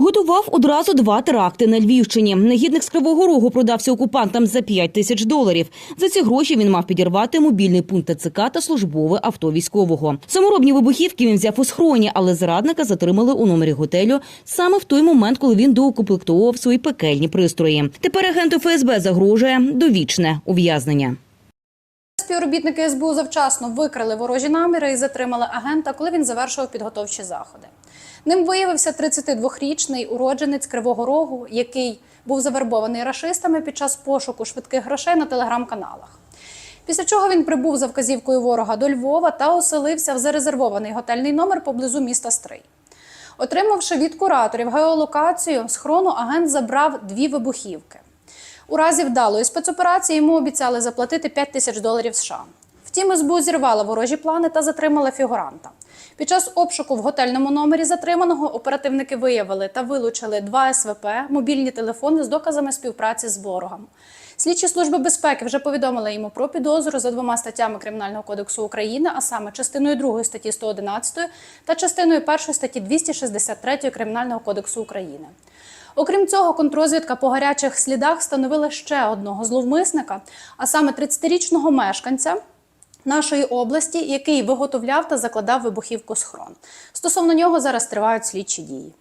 Готував одразу два теракти на Львівщині. Негідник з Кривого Рогу продався окупантам за 5 тисяч доларів. За ці гроші він мав підірвати мобільний пункт ТЦК та службове авто військового. Саморобні вибухівки він взяв у схроні, але зрадника затримали у номері готелю саме в той момент, коли він доукомплектовував свої пекельні пристрої. Тепер агенту ФСБ загрожує довічне ув'язнення. Співробітники СБУ завчасно викрили ворожі наміри і затримали агента, коли він завершував підготовчі заходи. Ним виявився 32-річний уродженець Кривого Рогу, який був завербований рашистами під час пошуку швидких грошей на телеграм-каналах. Після чого він прибув за вказівкою ворога до Львова та оселився в зарезервований готельний номер поблизу міста Стрий. Отримавши від кураторів геолокацію, з хрону агент забрав дві вибухівки. У разі вдалої спецоперації йому обіцяли заплатити 5 тисяч доларів США. Втім, СБУ зірвала ворожі плани та затримала фігуранта. Під час обшуку в готельному номері затриманого оперативники виявили та вилучили два СВП, мобільні телефони з доказами співпраці з ворогом. Слідчі служби безпеки вже повідомили йому про підозру за двома статтями Кримінального кодексу України, а саме частиною 2 статті 111 та частиною 1 статті 263 Кримінального кодексу України. Окрім цього, контрозвідка по гарячих слідах встановила ще одного зловмисника, а саме 30-річного мешканця нашої області, який виготовляв та закладав вибухівку схрон. Стосовно нього зараз тривають слідчі дії.